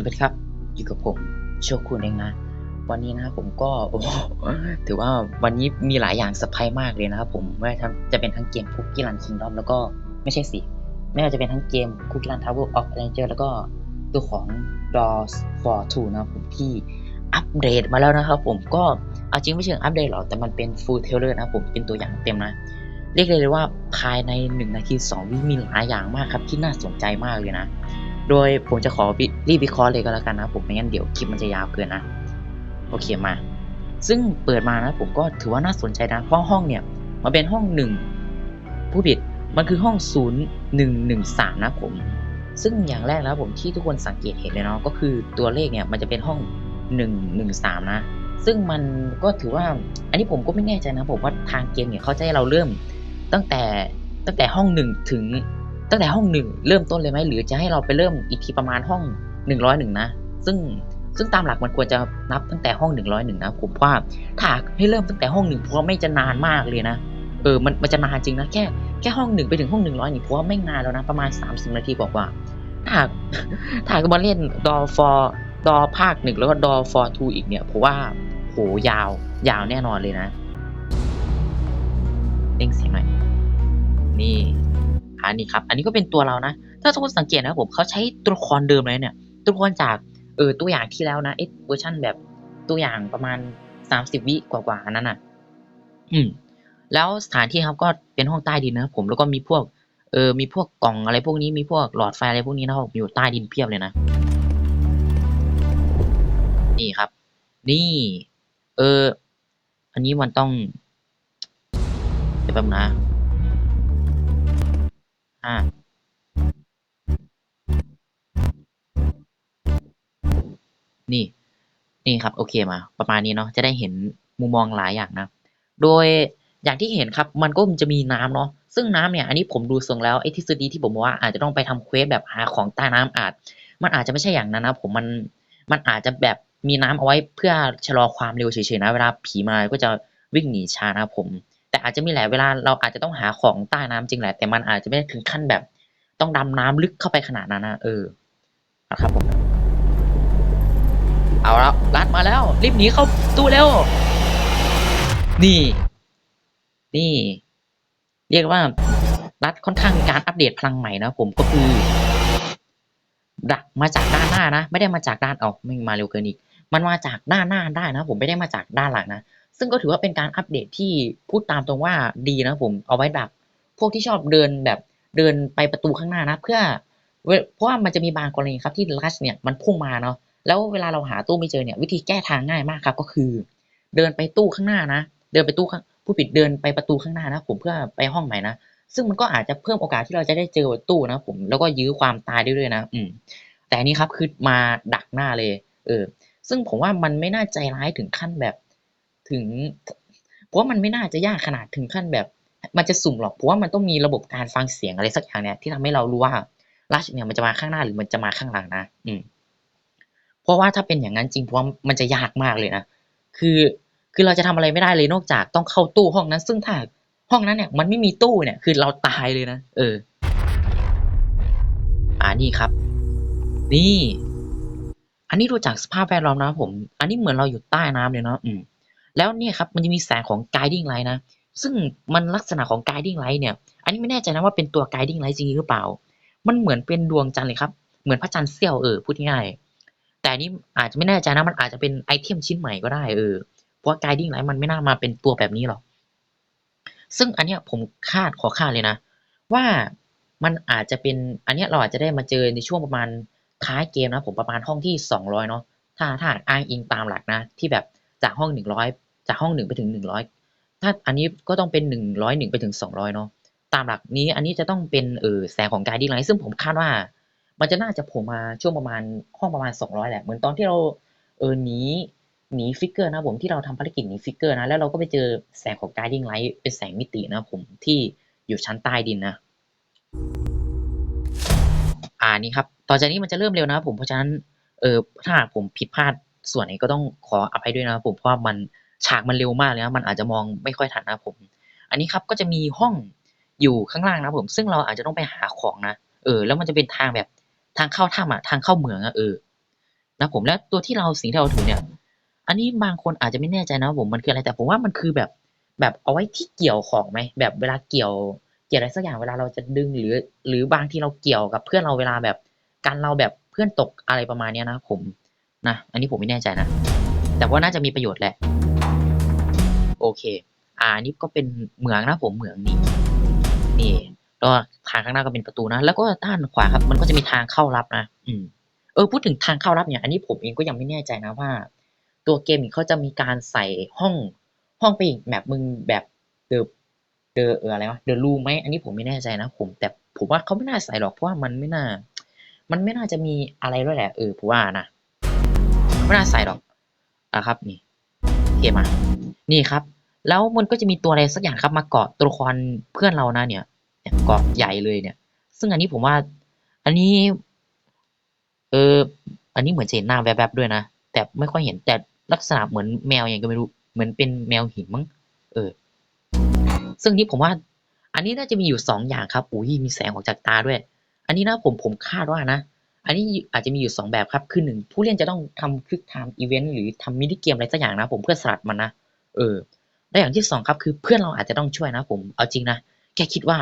วัสดีครับ อยู่กับผมโชคุณเองนะ วันนี้นะครับผมก็โอ้ถือว่าวันนี้มีหลายอย่างเซอร์ไพรส์มากเลยนะครับผมไม่ว่าจะเป็นทั้งเกมคุกกี้รันคิงดอมแล้วก็ไม่ใช่สิไม่ว่าจะเป็นทั้งเกมคุกกี้รันทาวเวอร์ออฟเรนเจอร์แล้วก็ตัวของ Doors for Two นะครับผมที่อัปเดตมาแล้วนะครับผมก็เอาจริงไม่เชิงอัปเดตหรอกแต่มันเป็น full trailer นะครับผมเป็นตัวอย่างเต็มนะ เรียกเลยว่าภายใน 1 นาที 2 วิมีหลายอย่างมากครับที่น่าสนใจมากเลยนะโดยผมจะขอ รีบวิเคราะห์เลยก็แล้วกันนะผมไม่งั้นเดี๋ยวคลิปมันจะยาวเกินนะโอเคมา ซึ่งเปิดมานะผมก็ถือว่าน่าสนใจนะ เพราะห้องเนี่ยมันเป็นห้องหนึ่งผู้ผิดมันคือห้อง 0113 นะผม ซึ่งอย่างแรกแล้วผมที่ทุกคนสังเกตเห็นเลยเนาะก็คือตัวเลขเนี่ยมันจะเป็นห้อง 113 นะ ซึ่งมันก็ถือว่าอันนี้ผมก็ไม่แน่ใจนะผมว่าทางเกมเนี่ยเขาจะให้เราเริ่มตั้งแต่ตั้งแต่ห้องหนึ่งถึงตั้งแต่ห้องหนึ่งเริ่มต้นเลยไหมหรือจะให้เราไปเริ่มอีกทีประมาณห้อง หนึ่งร้อยหนึ่งนะ ซึ่งซึ่งตามหลักมันควรจะนับตั้งแต่ห้องหนึ่งร้อยหนึ่งนะผมว่าถ้าให้เริ่มตั้งแต่ห้องหนึ่งเพราะไม่จะนานมากเลยนะเออมันมันจะนานจริงนะแค่แค่ห้องหนึ่งไปถึงห้องหนึ่งร้อยนี่เพราะว่าไม่นานแล้วนะประมาณสามสิบนาทีกว่าถ้าถ้าก็มาเล่นดอฟอร์ดอภาคหนึ่งแล้วก็ดอฟอร์ทูอีกเนี่ยผมว่าโหยาวยาวแน่นอนเลยนะเร่งเสียงหน่อยนี่อันนี้ครับ อันนี้ก็เป็นตัวเรานะ ถ้าทุกคนสังเกตนะผมเขาใช้ตัวละครเดิมเลยเนี่ย ตัวละครจากเออตัวอย่างที่แล้วนะเอเวอร์ชันแบบตัวอย่างประมาณสามสิบวิกว่าๆนั้นน่ะ อืม แล้วสถานที่ครับก็เป็นห้องใต้ดินนะครับผมแล้วก็มีพวก เออ มีพวกกล่องอะไรพวกนี้มีพวกหลอดไฟอะไรพวกนี้นะครับอยู่ใต้ดินเพียบเลยนะ นี่ครับ นี่ เออ อันนี้มันต้องเดี๋ยวแป๊บนะอ่า นี่ นี่ครับ โอเคมา ประมาณนี้เนาะ จะได้เห็นมุมมองหลายอย่างนะ โดยอย่างที่เห็นครับ มันก็จะมีน้ำเนาะ ซึ่งน้ำเนี่ย อันนี้ผมดูทรงแล้วไอ้ทฤษฎีที่ผมบอกว่าอาจจะต้องไปทำเควสแบบหาของใต้น้ำอาจ มันอาจจะไม่ใช่อย่างนั้นนะ ผมมัน มันอาจจะแบบมีน้ำเอาไว้เพื่อชะลอความเร็วเฉยๆนะ เวลาผีมาก็จะวิ่งหนีช้านะผม แต่อาจจะมีหลายเวลาเราอาจจะต้องหาของใต้น้ำจริงแหละ แต่มันอาจจะไม่ได้ถึงขั้นแบบ ต้องดำน้ำลึกเข้าไปขนาดนั้นนะเออนะครับผม เอาแล้วรัดมาแล้ว รีบหนีเข้าตู้เร็ว นี่ นี่ เรียกว่ารัดค่อนข้างมีการอัปเดตพลังใหม่นะผมก็คือ ดักมาจากด้านหน้านะ ไม่ได้มาจากด้านเอาไม่มาเร็วเกินอีก มันมาจากด้านหน้าได้นะ ผมไม่ได้มาจากด้านหลังนะ ซึ่งก็ถือว่าเป็นการอัปเดตที่พูดตามตรงว่าดีนะผมเอาไว้ดัก พวกที่ชอบเดินแบบเดินไปประตูข้างหน้านะ เพื่อ เพราะว่ามันจะมีบางกรณีครับที่ลัชเนี่ยมันพุ่งมาเนาะ แล้วเวลาเราหาตู้ไม่เจอเนี่ยวิธีแก้ทางง่ายมากครับ ก็คือ เดินไปตู้ข้างหน้านะ เดินไปตู้ผู้ผิดเดินไปประตูข้างหน้านะผมเพื่อไปห้องใหม่นะซึ่งมันก็อาจจะเพิ่มโอกาสที่เราจะได้เจอตู้นะผมแล้วก็ยื้อความตายได้ด้วยนะ อืม แต่นี้ครับคือมาดักหน้าเลย เออ ซึ่งผมว่ามันไม่น่าใจร้ายถึงขั้นแบบ ถึงเพราะว่ามันไม่น่าจะยากขนาดถึงขั้นแบบ มันจะสุ่มหรอกเพราะว่ามันต้องมีระบบการฟังเสียงอะไรสักอย่างเนี่ยที่ทำให้เรารู้ว่าลัชเนี่ยมันจะมาข้างหน้าหรือมันจะมาข้างหลังนะ อืม ราะว่าถ้าเป็นอย่างนั้นจริงเพราะว่ามันจะยากมากเลยนะคือคือเราจะทำอะไรไม่ได้เลยนอกจากต้องเข้าตู้ห้องนั้น ซึ่งถ้าห้องนั้นเนี่ยมันไม่มีตู้เนี่ยคือเราตายเลยนะเออ อ่านี่ครับ นี่ อันนี้ดูจากสภาพแวดล้อมนะผม อันนี้เหมือนเราอยู่ใต้น้ำเลยเนาะอืม แล้วเนี่ยครับมันจะมีแสงของ guiding light นะซึ่งมันลักษณะของ guiding light เนี่ย อันนี้ไม่แน่ใจนะว่าเป็นตัว guiding light จริงหรือเปล่า มันเหมือนเป็นดวงจันทร์เลยครับ เหมือนพระจันทร์เสี้ยวเออพูดง่ายๆ แต่นี้อาจจะไม่แน่ใจนะมันอาจจะเป็นไอเทมชิ้นใหม่ก็ได้เออเพราะ guiding light มันไม่น่ามาเป็นตัวแบบนี้หรอก ซึ่งอันเนี้ยผมคาดขอคาดเลยนะ ว่ามันอาจจะเป็นอันเนี้ยเราอาจจะได้มาเจอในช่วงประมาณท้ายเกมนะผมประมาณห้องที่สองร้อยเนาะถ้าถ้าอ้างอิงตามหลักนะ ที่แบบจากห้องหนึ่งร้อยจากห้องหนึ่งไปถึงหนึ่งร้อยถ้าอันนี้ก็ต้องเป็นหนึ่งร้อยหนึ่งไปถึงสองร้อยเนาะตามหลักนี้อันนี้จะต้องเป็นเออแสงของไการดิ้งไลท์ซึ่งผมคาดว่า มันจะน่าจะโผล่มาช่วงประมาณห้องประมาณสองร้อยแหละ เหมือนตอนที่เราเออหนีหนีฟิกเกอร์นะผมที่เราทำภารกิจหนีฟิกเกอร์นะ แล้วเราก็ไปเจอแสงของการดิ้งไลท์เป็นแสงมิตินะผมที่อยู่ชั้นใต้ดินนะอ่านี่ครับ ต่อจากนี้มันจะเริ่มเร็วนะผมเพราะฉะนั้นเออถ้าผมผิดพลาดส่วนไหนก็ต้องขออภัยด้วยนะผมเพราะว่ามันฉากมันเร็วมากเลยนะมันอาจจะมองไม่ค่อยทันนะผม อันนี้ครับก็จะมีห้องอยู่ข้างล่างนะผม ซึ่งเราอาจจะต้องไปหาของนะเออ แล้วมันจะเป็นทางแบบ ทางเข้าถ้ำอะทางเข้าเหมืองอะเออนะผมและตัวที่เราสิ่งที่เราถือเนี่ย อันนี้บางคนอาจจะไม่แน่ใจนะผมมันคืออะไรแต่ผมว่ามันคือแบบแบบเอาไว้ที่เกี่ยวของไหมแบบเวลาเกี่ยวเกี่ยวอะไรสักอย่างเวลาเราจะดึงหรือ หรือบางทีเราเกี่ยวกับเพื่อนเราเวลาแบบการเราแบบเพื่อนตกอะไรประมาณนี้นะผมนะอันนี้ผมไม่แน่ใจนะ แต่ว่าน่าจะมีประโยชน์แหละ โอเค อ่านนี้ก็เป็นเหมืองนะผมเหมืองนี่นี่ แล้วทางข้างหน้าก็เป็นประตูนะ แล้วก็ด้านขวาครับ มันก็จะมีทางเข้ารับนะ อืม เออ พูดถึงทางเข้ารับเนี่ย อันนี้ผมเองก็ยังไม่แน่ใจนะว่า ตัวเกมเขาจะมีการใส่ห้องห้องไปอีกแบบมึงแบบเดอเดอเอออะไรวะเดอรูไหมอันนี้ผมไม่แน่ใจนะ ผมแต่ผมว่าเขาไม่น่าใส่หรอกเพราะว่ามันไม่น่า มันไม่น่าจะมีอะไรด้วยแหละเออผมว่านะไม่น่าใส่หรอกอะครับนี่โอเคมานี่ครับ แล้วมันก็จะมีตัวอะไรสักอย่างครับมาเกาะตัวละครเพื่อนเรานะเนี่ย เนี่ยเกาะใหญ่เลยเนี่ย ซึ่งอันนี้ผมว่า อันนี้ เออ อันนี้เหมือนจะเห็นหน้าแวบๆด้วยนะ แต่ไม่ค่อยเห็น แต่ลักษณะเหมือนแมวอย่างก็ไม่รู้ เหมือนเป็นแมวหินมั้ง เออ ซึ่งนี่ผมว่า อันนี้น่าจะมีอยู่สองอย่างครับ อุ้ย มีแสงออกจากตาด้วย อันนี้นะผมผมคาดว่านะ อันนี้อาจจะมีอยู่สองแบบครับ คือหนึ่งผู้เล่นจะต้องทำคลิกไทม์อีเวนต์หรือทำมินิเกมอะไรสักอย่างนะ ผมเพื่อสลัดมันนะ เออ และอย่างที่สองครับ คือเพื่อนเราอาจจะต้องช่วยนะ ผม เอาจริงนะแค่คิดว่า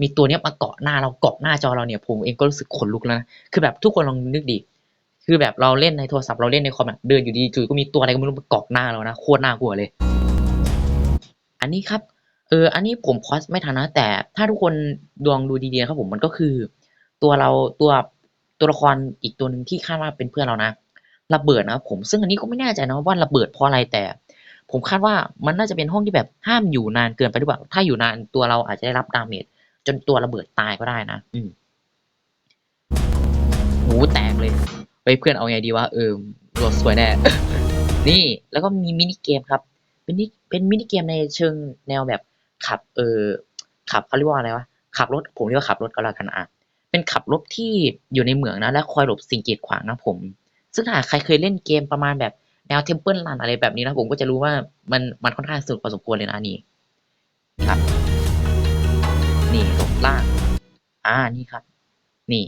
มีตัวเนี้ยมาเกาะหน้าเราเกาะหน้าจอเราเนี่ยผมเองก็รู้สึกขนลุกแล้วนะคือแบบทุกคนลองนึกดิคือแบบเราเล่นในโทรศัพท์เราเล่นในคอมเดินอยู่ดีจู่ก็มีตัวอะไรก็ไม่รู้มาเกาะหน้าเรานะโคตรน่ากลัวเลย อันนี้ครับเอออันนี้ผมพอสไม่ทันนะแต่ถ้าทุกคนดวงดูดีๆครับผมมันก็คือ ตัวเราตัวตัวละครอีกตัวหนึ่งที่คาดว่าเป็นเพื่อนเรานะระเบิดนะครับผมซึ่งอันนี้ก็ไม่แน่ใจนะว่าระเบิดเพราะอะไรแต่ ผมคาดว่ามันน่าจะเป็นห้องที่แบบห้ามอยู่นานเกินไปหรือเปล่าถ้าอยู่นานตัวเราอาจจะได้รับดาเมจ จนตัวระเบิดตายก็ได้นะ อืมหูแตกเลยเฮ้ยเพื่อนเอาไงดีวะเออรถสวยแน่ นี่แล้วก็มีมินิเกมครับ เป็นนิเป็นมินิเกมในเชิงแนวแบบขับ เออขับเขาเรียกว่าอะไรวะขับรถผมเรียกว่าขับรถก็แล้วกันอะเป็นขับรถที่อยู่ในเหมืองนะและคอยหลบสิ่งกีดขวางนะผม ซึ่งถ้าใครเคยเล่นเกมประมาณแบบแนวเทมเพิลรันอะไรแบบนี้นะผมก็จะรู้ว่ามันมันค่อนข้างสนุกพอสมควรเลยนะนี่ครับ นี่ลงล่าง อ่านี่ครับ นี่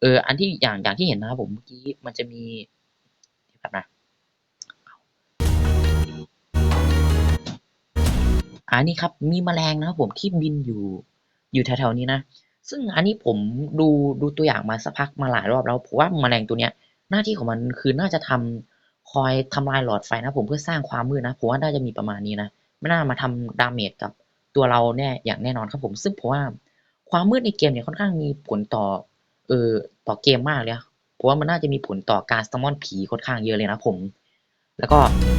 เออ อันที่อย่างอย่างที่เห็นนะครับผมเมื่อกี้มันจะมีแบบนะอันนี้ครับมีแมลงนะครับผมที่บินอยู่อยู่แถวๆนี้นะซึ่งอันนี้ผมดูดูตัวอย่างมาสักพักมาหลายรอบแล้วผมว่าแมลงตัวเนี้ย หน้าที่ของมันคือน่าจะทำคอยทำลายหลอดไฟนะผมเพื่อสร้างความมืดนะผมว่าน่าจะมีประมาณนี้นะไม่น่ามาทำดาเมจกับ ตัวเราแน่อย่างแน่นอนครับผม ซึ่งผมว่าความมืดในเกมเนี่ยค่อนข้างมีผลต่อเออต่อเกมมากเลยเพราะว่ามันน่าจะมีผลต่อการสมอนผีค่อนข้างเยอะเลยนะผม แล้วก็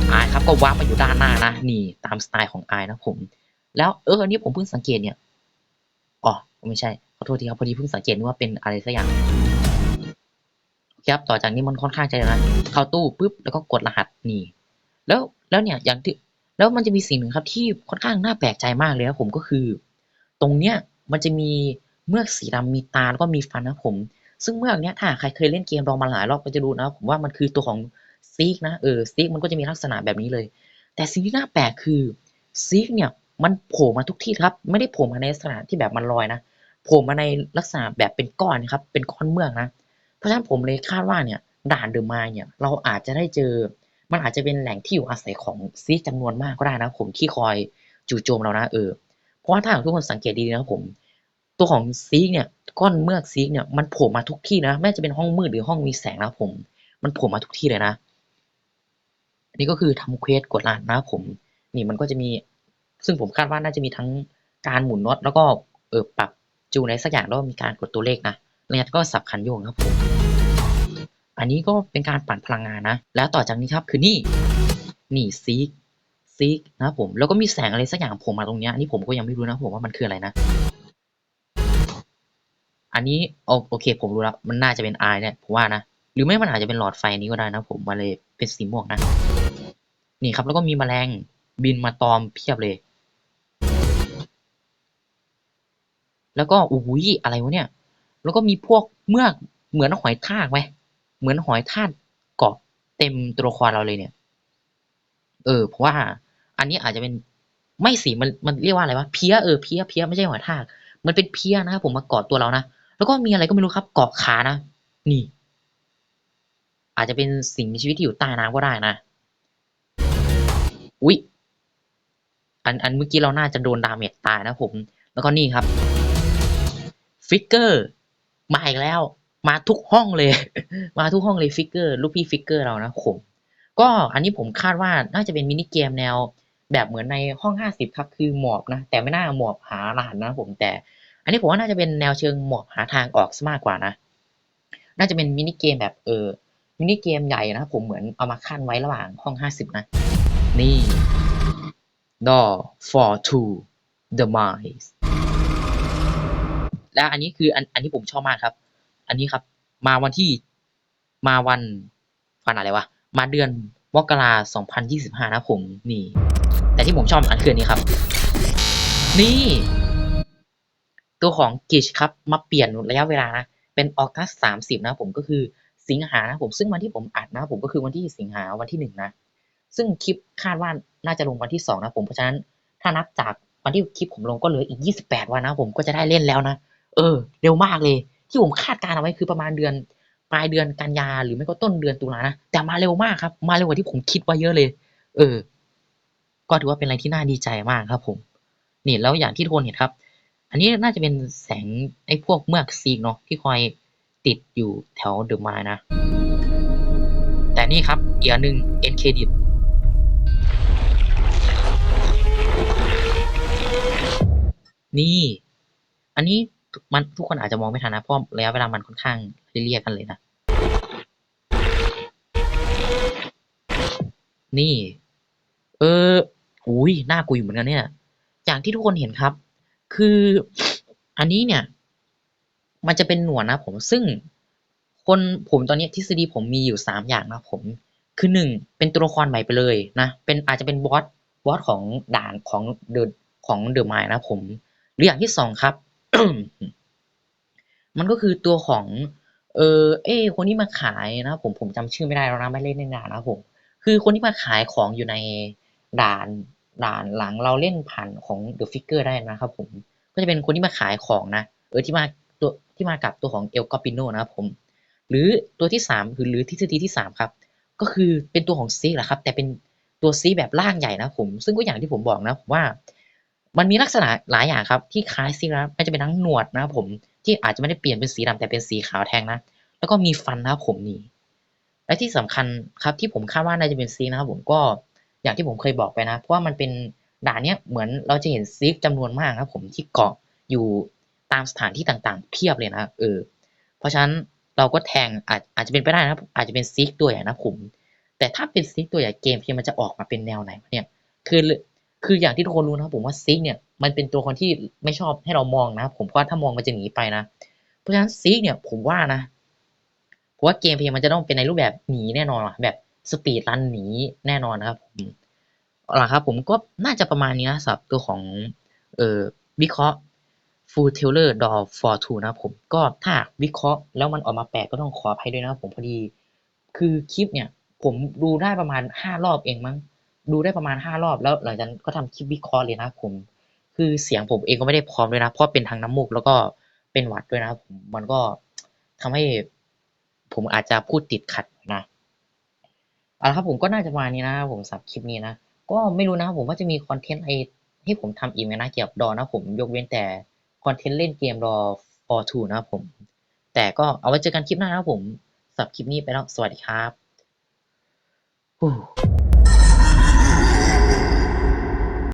ไอครับก็วาร์ปมาอยู่ด้านหน้านะนี่ตามสไตล์ของไอนะผม แล้วเอออันนี้ผมเพิ่งสังเกตเนี่ยอ๋อไม่ใช่ขอโทษทีครับพอดีเพิ่งสังเกตว่าเป็นอะไรสักอย่างครับต่อจากนี้มันค่อนข้างจะนะเข้าตู้ปุ๊บแล้วก็กดรหัสนี่ แล้วแล้วเนี่ยอย่างที่ แล้วมันจะมีสิ่งหนึ่งครับที่ค่อนข้างน่าแปลกใจมากเลยนะผมก็คือ ตรงเนี้ยมันจะมีเมือกสีดำมีตาแล้วก็มีฟันนะผม ซึ่งเมือกเนี้ยถ้าใครเคยเล่นเกมลองมาหลายรอบก็จะรู้นะผมว่ามันคือตัวของซีกนะเออซีกมันก็จะมีลักษณะแบบนี้เลย แต่สิ่งที่น่าแปลกคือซีกเนี่ยมันโผล่มาทุกที่ครับ ไม่ได้โผล่มาในลักษณะที่แบบมันลอยนะโผล่มาในลักษณะแบบเป็นก้อนครับเป็นก้อนเมือกนะ เพราะฉะนั้นผมเลยคาดว่าเนี่ยด่านเดอะมายเนี่ยเราอาจจะได้เจอ มันอาจจะเป็นแหล่งที่อยู่อาศัยของซีกจำนวนมากก็ได้นะผมที่คอยจู่โจมเรานะเออเพราะว่าถ้าทุกคนสังเกตดีนะครับผม ตัวของซีกเนี่ยก้อนเมือกซีกเนี่ยมันโผล่มาทุกที่นะแม้จะเป็นห้องมืดหรือห้องมีแสงนะผม มันโผล่มาทุกที่เลยนะอันนี้ก็คือทำเควสกดรหัสนะผม นี่มันก็จะมี ซึ่งผมคาดว่าน่าจะมีทั้งการหมุนน็อตแล้วก็เออปรับจูนอะไรสักอย่างแล้วมีการกดตัวเลขนะแล้วก็สับคันโยงครับผม อันนี้ก็เป็นการปั่นพลังงานนะ แล้วต่อจากนี้ครับคือนี่นี่ซีกซีกนะผม แล้วก็มีแสงอะไรสักอย่างผมมาตรงเนี้ยอันนี้ผมก็ยังไม่รู้นะผมว่ามันคืออะไรนะ อันนี้โอเค ผมรู้แล้วมันน่าจะเป็นไอเนี่ยผมว่านะหรือไม่มันอาจจะเป็นหลอดไฟนี้ก็ได้นะ ผมมาเลยเป็นสีม่วงนะนี่ครับ แล้วก็มีแมลงบินมาตอมเพียบเลย แล้วก็อุ้ยอะไรวะเนี่ย แล้วก็มีพวกเมือกเหมือนหอยทากไหม เหมือนหอยทากเกาะเต็มตัวละครเราเลยเนี่ย เออเพราะว่าอันนี้อาจจะเป็นไม่สิมันมันเรียกว่าอะไรวะเพี้ยเออเพี้ยเพี้ยไม่ใช่หอยทากมันเป็นเพี้ยนะครับผมมาเกาะตัวเรานะแล้วก็มีอะไรก็ไม่รู้ครับเกาะขานะนี่ อาจจะเป็นสิ่งมีชีวิตที่อยู่ใต้น้ำก็ได้นะอุ๊ยอันอันเมื่อกี้เราน่าจะโดนดาเมจตายนะผม แล้วก็นี่ครับ ฟิกเกอร์มาอีกแล้ว มาทุกห้องเลย มาทุกห้องเลยฟิกเกอร์ลูกพี่ฟิกเกอร์เรานะผมก็อันนี้ผมคาดว่าน่าจะเป็นมินิเกมแนว แบบเหมือนในห้อง 50 ครับ คือหมอบนะ แต่ไม่น่าหมอบหารหัสนะผมแต่ อันนี้ผมว่าน่าจะเป็นแนวเชิงหมอบหาทางออกซะมากกว่านะ น่าจะเป็นมินิเกมแบบเออมินิเกมใหญ่นะผมเหมือนเอามาขั้นไว้ระหว่างห้อง 50 นะ นี่ Door for two the mice และอันนี้คืออันอันที่ผมชอบมากครับ อันนี้ครับ มาวันที่มาวันวันอะไรวะ มาเดือนมกราสองพันยี่สิบห้านะผมนี่ แต่ที่ผมชอบอันคืออันนี้ครับ นี่ ตัวของกิชครับ มาเปลี่ยนระยะเวลานะเป็นออกัสสามสิบนะผมก็คือสิงหานะผมซึ่งวันที่ผมอัดนะผมก็คือวันที่สิงหาวันที่หนึ่งนะ ซึ่งคลิปคาดว่าน่าจะลงวันที่สองนะผมเพราะฉะนั้นถ้านับจากวันที่คลิปผมลงก็เหลืออีกยี่สิบแปดวันนะผมก็จะได้เล่นแล้วนะ เออ เร็วมากเลย ที่ผมคาดการเอาไว้คือประมาณเดือนปลายเดือนกันยาหรือไม่ก็ต้นเดือนตุลานะแต่มาเร็วมากครับ มาเร็วกว่าที่ผมคิดไว้เยอะเลย เออ ก็ถือว่าเป็นอะไรที่น่าดีใจมากครับ ผม นี่แล้วอย่างที่ทุกคนเห็นครับ อันนี้น่าจะเป็นแสงไอ้พวกเมือกซีกเนาะที่คอยติดอยู่แถวเดอะมานะ แต่นี่ครับอีกอันหนึ่งเอ็นเครดิตนี่ อันนี้ มันทุกคนอาจจะมองไม่ทันนะ เพราะระยะเวลามันค่อนข้างเรียกกันเลยนะ นี่ เออ อุ้ยหน่ากุยเหมือนกันเนี่ย อย่างที่ทุกคนเห็นครับ คืออันนี้เนี่ย มันจะเป็นหนวดนะผม ซึ่งคนผมตอนนี้ทฤษฎีผมมีอยู่สามอย่างนะผม คือหนึ่งเป็นตัวละครใหม่ไปเลยนะ เป็นอาจจะเป็นบอส บอสของด่านของเดอะของเดอะไมนะผม หรืออย่างที่สองครับ มันก็คือตัวของ เออเอคนที่มาขายนะผมผมจำชื่อไม่ได้แล้วนะไม่เล่นในนานนะผม คือคนที่มาขายของอยู่ในด่านด่านหลังเราเล่นผ่านของ The Figure ได้นะครับผม ก็จะเป็นคนที่มาขายของนะ เออที่มาตัวที่มากับตัวของเอลกอปิโนนะครับผม หรือตัวที่สามคือหรือทฤษฎีที่สามครับ ก็คือเป็นตัวของซีแหละครับ แต่เป็นตัวซีแบบร่างใหญ่นะผม ซึ่งก็อย่างที่ผมบอกนะผมว่า มันมีลักษณะหลายอย่างครับที่คล้ายซีนะมันจะเป็นทั้งหนวดนะครับผมที่อาจจะไม่ได้เปลี่ยนเป็นสีดำแต่เป็นสีขาวแทนนะ แล้วก็มีฟันนะครับผมนี่และที่สำคัญครับที่ผมคาดว่าน่าจะเป็นซีนะครับผมก็อย่างที่ผมเคยบอกไปนะ เพราะว่ามันเป็นด่านเนี้ยเหมือนเราจะเห็นซีกจำนวนมากครับผมที่เกาะอยู่ตามสถานที่ต่างๆ เพียบเลยนะเออเพราะฉะนั้นเราก็แทงอาจอาจจะเป็นไปได้นะอาจจะเป็นซีกตัวใหญ่นะผมแต่ถ้าเป็นซีกตัวใหญ่เกมเพียงมันจะออกมาเป็นแนวไหนเนี่ยคือ คืออย่างที่ทุกคนรู้นะผมว่าซีกเนี่ยมันเป็นตัวคนที่ไม่ชอบให้เรามองนะ ผมเพราะว่าถ้ามองมันจะหนีไปนะ เพราะฉะนั้นซีกเนี่ยผมว่านะผมว่าเกมเพลย์มันจะต้องเป็นในรูปแบบหนีแน่นอนว่ะแบบสปีดรันหนีแน่นอนนะครับผมเอาละครับผมก็น่าจะประมาณนี้นะสำหรับตัวของเอ่อวิเคราะห์ Full Tailor Door for Two นะครับผมก็ถ้าวิเคราะห์แล้วมันออกมาแปลกก็ต้องขออภัยด้วยนะครับผมพอดี คือคลิปเนี่ย ผมดูได้ประมาณห้ารอบเองมั้ง ดูได้ประมาณห้ารอบแล้วหลังจากนั้นก็ทำคลิปวิเคราะห์เลยนะผมคือเสียงผมเองก็ไม่ได้พร้อมด้วยนะ เพราะเป็นทางน้ำมูกแล้วก็เป็นหวัดด้วยนะผมมันก็ทำให้ผมอาจจะพูดติดขัดนะเอาละครับผมก็น่าจะมานี้นะ ผมสับคลิปนี้นะ ก็ไม่รู้นะผมว่าจะมีคอนเทนต์อะไรให้ผมทำอีกไหมนะเกี่ยวกับดอนะผมยกเว้นแต่คอนเทนต์เล่นเกมดอ for two นะครับผม แต่ก็เอาไว้เจอกันคลิปหน้านะผมสับคลิปนี้ไปแล้ว สวัสดีครับ